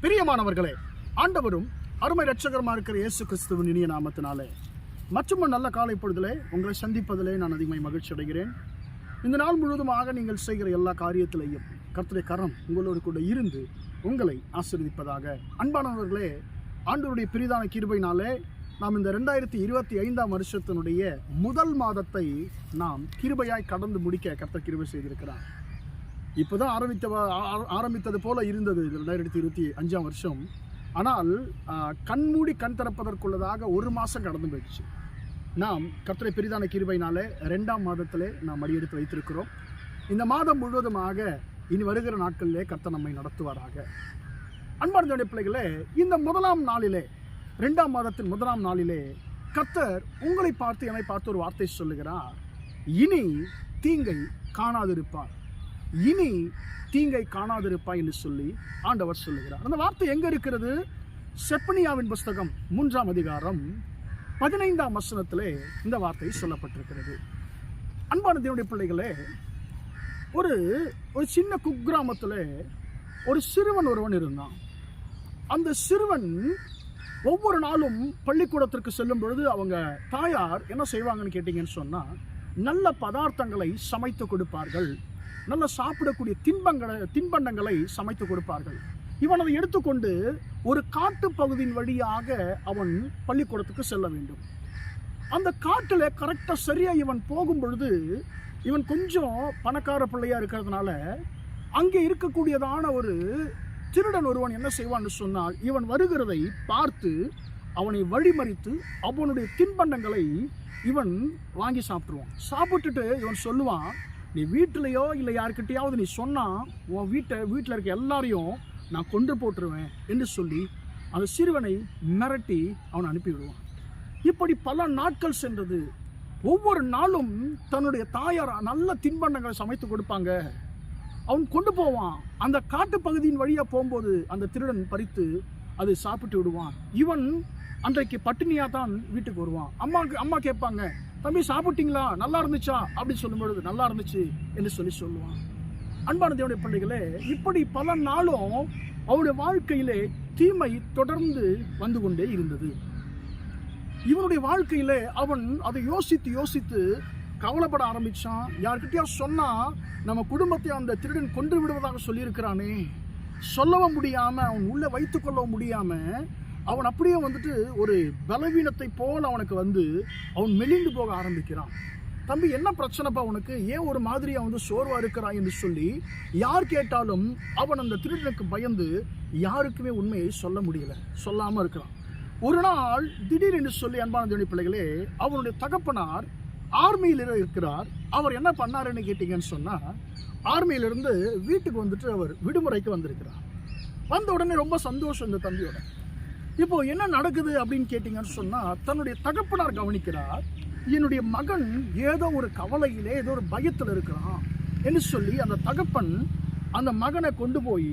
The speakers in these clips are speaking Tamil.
பிரியமானவர்களே ஆண்டவரும் அருமை ரட்சகரமாக இருக்கிற இயேசு கிறிஸ்துவின் இனிய நாமத்தினாலே மற்றும் நல்ல காலை பொழுதிலே உங்களை சந்திப்பதிலே நான் அதிகமாக மகிழ்ச்சி அடைகிறேன். இந்த நாள் முழுவதுமாக நீங்கள் செய்கிற எல்லா காரியத்திலையும் கர்த்தரை கரம் உங்களோடு கூட இருந்து உங்களை ஆசிர்வதிப்பதாக. அன்பானவர்களே ஆண்டவருடைய பிரிதான கிருபையினாலே நாம் இந்த ரெண்டாயிரத்தி இருபத்தி ஐந்தாம் வருஷத்தினுடைய முதல் மாதத்தை நாம் கிருபையாய் கடந்து முடிக்க கர்த்தர் கிருபை செய்திருக்கிறார். இப்போதான் ஆரம்பித்த ஆ- ஆரம்பித்தது போல இருந்தது ரெண்டாயிரத்தி இருபத்தி அஞ்சாம் வருஷம். ஆனால் கண்மூடி கண் திறப்பதற்குள்ளதாக ஒரு மாதம் கடந்து போயிடுச்சு. நாம் கர்த்தரை பெரிதான கிருபையினாலே ரெண்டாம் மாதத்திலே நாம் அடியெடுத்து வைத்திருக்கிறோம். இந்த மாதம் முழுவதுமாக இனி வருகிற நாட்களிலே கர்த்தர் நம்மை நடத்துவாராக. அன்பார்ந்த பிள்ளைகளே இந்த முதலாம் நாளிலே ரெண்டாம் மாதத்தின் முதலாம் நாளிலே கர்த்தர் உங்களை பார்த்து என்னை பார்த்து ஒரு வார்த்தை சொல்லுகிறார். இனி தீங்கை காணாதிருப்பார். இனி தீங்கை காணாதிருப்பாய் என்று சொல்லி ஆண்டவர் சொல்லுகிறார். அந்த வார்த்தை எங்க இருக்கிறது? செப்பனியாவின் புஸ்தகம் மூன்றாம் அதிகாரம் பதினைந்தாம் வசனத்திலே இந்த வார்த்தை சொல்லப்பட்டிருக்கிறது. அன்பான தேவனுடைய பிள்ளைகளே ஒரு ஒரு சின்ன குக்கிராமத்தில் ஒரு சிறுவன் ஒருவன் இருந்தான். அந்த சிறுவன் ஒவ்வொரு நாளும் பள்ளிக்கூடத்திற்கு செல்லும் பொழுது அவங்க தாயார் என்ன செய்வாங்கன்னு கேட்டிங்கன்னு சொன்னால் நல்ல பதார்த்தங்களை சமைத்து கொடுப்பார்கள். நல்ல சாப்பிடக்கூடிய தின்பங்களை தின்பண்டங்களை சமைத்து கொடுப்பார்கள். இவன் அதை எடுத்துக்கொண்டு ஒரு காட்டு பகுதியின் வழியாக அவன் பள்ளிக்கூடத்துக்கு செல்ல வேண்டும். அந்த காட்டில் கரெக்டாக சரியாக இவன் போகும் பொழுது இவன் கொஞ்சம் பணக்கார பிள்ளையாக இருக்கிறதுனால அங்கே இருக்கக்கூடியதான ஒரு திருடன் ஒருவன் என்ன செய்வான்னு சொன்னால் இவன் வருகிறதை பார்த்து அவனை வழிமறித்து அவனுடைய தின்பண்டங்களை இவன் வாங்கி சாப்பிட்ருவான் சாப்பிட்டுட்டு இவன் சொல்லுவான் நீ வீட்டிலையோ இல்லை யாருக்கிட்டையாவது நீ சொன்னால் உன் வீட்டை வீட்டில் இருக்க எல்லாரையும் நான் கொண்டு போட்டுருவேன் என்று சொல்லி அந்த சிறுவனை மிரட்டி அவனை அனுப்பிவிடுவான். இப்படி பல நாட்கள் சென்றது. ஒவ்வொரு நாளும் தன்னுடைய தாயார் நல்ல தின்பண்டங்களை சமைத்து கொடுப்பாங்க. அவன் கொண்டு போவான். அந்த காட்டு பகுதியின் வழியாக போகும்போது அந்த திருடன் பறித்து அது சாப்பிட்டு விடுவான். இவன் அன்றைக்கு பட்டினியாக தான் வீட்டுக்கு வருவான். அம்மாவுக்கு அம்மா கேட்பாங்க தம்பி சாப்பிட்டீங்களா? நல்லா இருந்துச்சா? அப்படின்னு சொல்லும்பொழுது நல்லா இருந்துச்சு என்று சொல்லி சொல்லுவான். அன்பான தேவனுடைய பிள்ளைகளே இப்படி பல நாளும் அவருடைய வாழ்க்கையிலே தீமை தொடர்ந்து வந்து கொண்டே இருந்தது. இவனுடைய வாழ்க்கையிலே அவன் அதை யோசித்து யோசித்து கவலைப்பட ஆரம்பிச்சான். யார்கிட்டயா சொன்னால் நம்ம குடும்பத்தை அந்த திருடன் கொன்று விடுவதாக சொல்லியிருக்கிறானே. சொல்லவும் முடியாமல் அவன் உள்ளே வைத்துக்கொள்ளவும் கொள்ளவும் அவன் அப்படியே வந்துட்டு ஒரு பலவீனத்தை போல் அவனுக்கு வந்து அவன் மெலிந்து போக ஆரம்பிக்கிறான். தம்பி என்ன பிரச்சனைப்பா உனக்கு? ஏன் ஒரு மாதிரியா வந்து சோர்வாக இருக்கிறாய் என்று சொல்லி யார் கேட்டாலும் அவன் அந்த திருடனுக்கு பயந்து யாருக்குமே உண்மையை சொல்ல முடியல. சொல்லாமல் இருக்கிறான். ஒரு நாள் திடீரென்று சொல்லி அன்பான தேவனுடைய பிள்ளைகளே அவனுடைய தகப்பனார் ஆர்மியில் இருக்கிறார். அவர் என்ன பண்ணாருன்னு கேட்டீங்கன்னு சொன்னால் ஆர்மியிலிருந்து வீட்டுக்கு வந்துட்டு அவர் விடுமுறைக்கு வந்திருக்கிறார். வந்த உடனே ரொம்ப சந்தோஷம் இந்த தம்பியோட. இப்போ என்ன நடக்குது அப்படின்னு கேட்டீங்கன்னு சொன்னா தன்னுடைய தகப்பனார் கவனிக்கிறார். என்னுடைய மகன் ஏதோ ஒரு கவலையிலே ஏதோ ஒரு பயத்தில் இருக்கிறான் என்று சொல்லி அந்த தகப்பன் அந்த மகனை கொண்டு போய்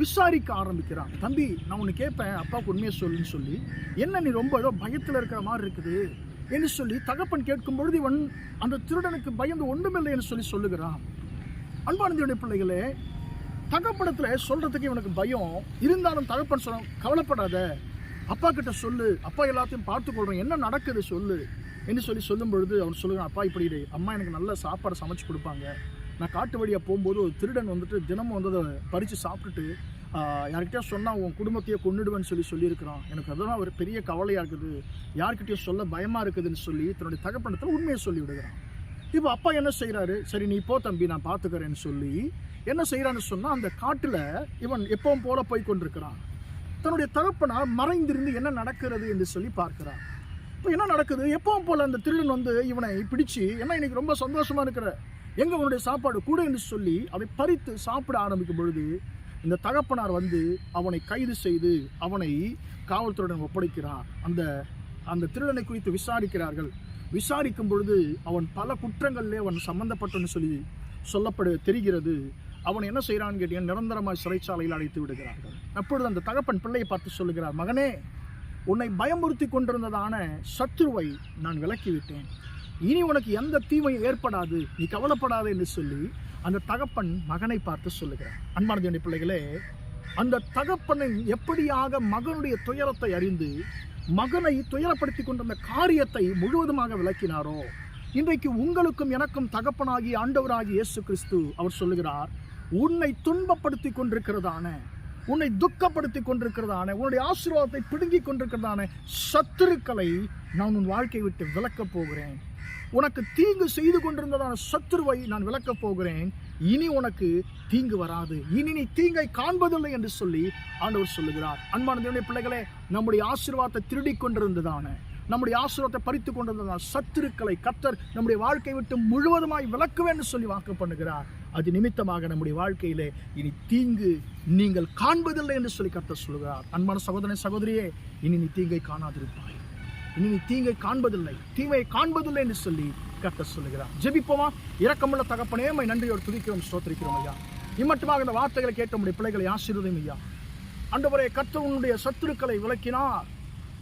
விசாரிக்க ஆரம்பிக்கிறான். தம்பி நான் உன்னை கேட்பேன் அப்பாவுக்கு உண்மையை சொல்லுன்னு சொல்லி. என்ன நீ ரொம்ப ஏதோ பயத்தில் இருக்கிற மாதிரி இருக்குது? என்று சொல்லி தகப்பன் கேட்கும் பொழுது இவன் அந்த திருடனுக்கு பயந்து ஒன்றுமில்லை என்று சொல்லி சொல்லுகிறான். அன்பானந்தியுடைய பிள்ளைகளே தகப்படத்துல சொல்றதுக்கு இவனுக்கு பயம். இருந்தாலும் தகப்பன் சொல்ல கவலைப்படாத. அப்பா கிட்ட சொல்லு. அப்பா எல்லாத்தையும் பார்த்து என்ன நடக்குது சொல்லு. என்று சொல்லி சொல்லும் பொழுது அவன் சொல்லுகிறான் அப்பா இப்படி இரு. அம்மா எனக்கு நல்ல சாப்பாடு சமைச்சு கொடுப்பாங்க. நான் காட்டு வழியாக போகும்போது ஒரு திருடன் வந்துட்டு தினமும் வந்து அதை பறித்து சாப்பிட்டுட்டு யார்கிட்டயா சொன்னால் உன் குடும்பத்தையே கொண்டுடுவேன்னு சொல்லி சொல்லியிருக்கிறான். எனக்கு அதெல்லாம் ஒரு பெரிய கவலையாக இருக்குது. யார்கிட்டயும் சொல்ல பயமாக இருக்குதுன்னு சொல்லி தன்னுடைய தகப்பனத்தில் உண்மையை சொல்லி விடுகிறான் இப்போ அப்பா என்ன செய்கிறாரு சரி நீ போ தம்பி நான் பார்த்துக்கிறேன்னு சொல்லி என்ன செய்கிறான்னு சொன்னால் அந்த காட்டில் இவன் எப்பவும் போல போய் கொண்டிருக்கிறான். தன்னுடைய தகப்பனார் மறைந்திருந்து என்ன நடக்கிறது என்று சொல்லி பார்க்கிறான் இப்போ என்ன நடக்குது? எப்பவும் போல் அந்த திருடன் வந்து இவனை பிடிச்சி என்ன இன்னைக்கு ரொம்ப சந்தோஷமா இருக்கிற? எங்கே உன்னுடைய சாப்பாடு கூட என்று சொல்லி அதை பறித்து சாப்பிட ஆரம்பிக்கும் பொழுது இந்த தகப்பனார் வந்து அவனை கைது செய்து அவனை காவல்துறையிடம் ஒப்படைக்கிறார். அந்த அந்த திருடனை குறித்து விசாரிக்கிறார்கள். விசாரிக்கும் பொழுது அவன் பல குற்றங்களிலே அவன் சம்பந்தப்பட்டன்னு சொல்லி சொல்லப்படு தெரிகிறது. அவன் என்ன செய்கிறான்னு கேட்டீங்கன்னா நிரந்தரமாக சிறைச்சாலையில் அடைத்து விடுகிறார்கள். அப்பொழுது அந்த தகப்பன் பிள்ளையை பார்த்து சொல்லுகிறார் மகனே உன்னை பயமுறுத்தி கொண்டிருந்ததான சத்துருவை நான் விலக்கிவிட்டேன். இனி உனக்கு எந்த தீமையும் ஏற்படாது நீ கவலைப்படாது என்று சொல்லி அந்த தகப்பன் மகனை பார்த்து சொல்லுகிறார். அன்பானது பிள்ளைகளே அந்த தகப்பனை எப்படியாக மகனுடைய துயரத்தை அறிந்து மகனை துயரப்படுத்தி கொண்டிருந்த காரியத்தை முழுவதுமாக விளக்கினாரோ இன்றைக்கு உங்களுக்கும் எனக்கும் தகப்பனாகி ஆண்டவராகி இயேசு கிறிஸ்து அவர் சொல்லுகிறார் உன்னை துன்பப்படுத்தி கொண்டிருக்கிறதான உன்னை துக்கப்படுத்தி கொண்டிருக்கிறதான உன்னுடைய ஆசீர்வாதத்தை பிடுங்கி கொண்டிருக்கிறதான சத்துருக்களை நான் உன் வாழ்க்கையை விட்டு விலக்கப் போகிறேன். உனக்கு தீங்கு செய்து கொண்டிருந்ததான சத்துருவை நான் விளக்கப் போகிறேன். இனி உனக்கு தீங்கு வராது. இனி நீ தீங்கை காண்பதில்லை என்று சொல்லி ஆண்டவர் சொல்லுகிறார். அன்பான தேவனுடைய பிள்ளைகளே நம்முடைய ஆசீர்வாதத்தை திருடி கொண்டிருந்ததான நம்முடைய ஆசீர்வாதத்தை பறித்து கொண்டிருந்ததால் சத்துருக்களை கத்தர் நம்முடைய வாழ்க்கை விட்டு முழுவதுமாய் விலக்குவேன் என்று சொல்லி வாக்கு பண்ணுகிறார். அது நிமித்தமாக நம்முடைய வாழ்க்கையிலே இனி தீங்கு நீங்கள் காண்பதில்லை என்று சொல்லி கத்தர் சொல்லுகிறார். அன்பான சகோதரன் சகோதரியே இனி நீ தீங்கை காணாதிருப்பாய். இனி நீ தீங்கை காண்பதில்லை. தீமையை காண்பதில்லை என்று சொல்லி கத்த சொல்லுகிறார். ஜெபிப்போமா? இரக்கமுள்ள தகப்பனே மை நன்றியோடு துதிக்கிறோம் ஸ்தோத்திரிக்கிறோம் ஐயா. இம்மட்டுமாக இந்த வார்த்தைகளை கேட்ட உடைய பிள்ளைகளை ஆசீர்வதியும் ஐயா. ஆண்டவரே கர்த்தர் உன்னுடைய சத்துருக்களை விளக்கினார்.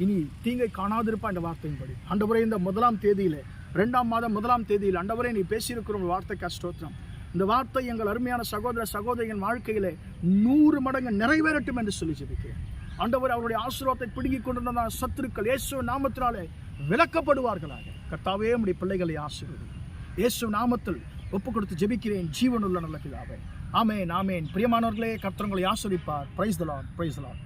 இனி தீங்கை காணாதிருப்பா இந்த வார்த்தையின்படி. ஆண்டவரே இந்த முதலாம் தேதியிலே ரெண்டாம் மாதம் முதலாம் தேதியில் ஆண்டவரே நீ பேசியிருக்கிற ஒரு வார்த்தைக்கு ஸ்தோத்திரம் இந்த வார்த்தை எங்கள் அருமையான சகோதர சகோதரியின் வாழ்க்கையிலே நூறு மடங்கு நிறைவேறட்டும் என்று சொல்லி ஜெபிக்கிறேன். ஆண்டவர் அவருடைய ஆசீர்வாதத்தை பிடுங்கிக் கொண்டிருந்த சத்துருக்கள் இயேசு நாமத்தினாலே விளக்கப்படுவார்களாக. கர்த்தாவே நம்முடைய பிள்ளைகளை ஆசீர்வதி. இயேசு நாமத்தில் ஒப்பு கொடுத்து ஜெபிக்கிறேன். ஜீவனுள்ள நல்ல பிதாவே. ஆமேன் ஆமேன். பிரியமானவர்களே கர்த்தவங்களை ஆசிரிப்பார் பிரைஸ் தலான் பிரைஸ் தலான்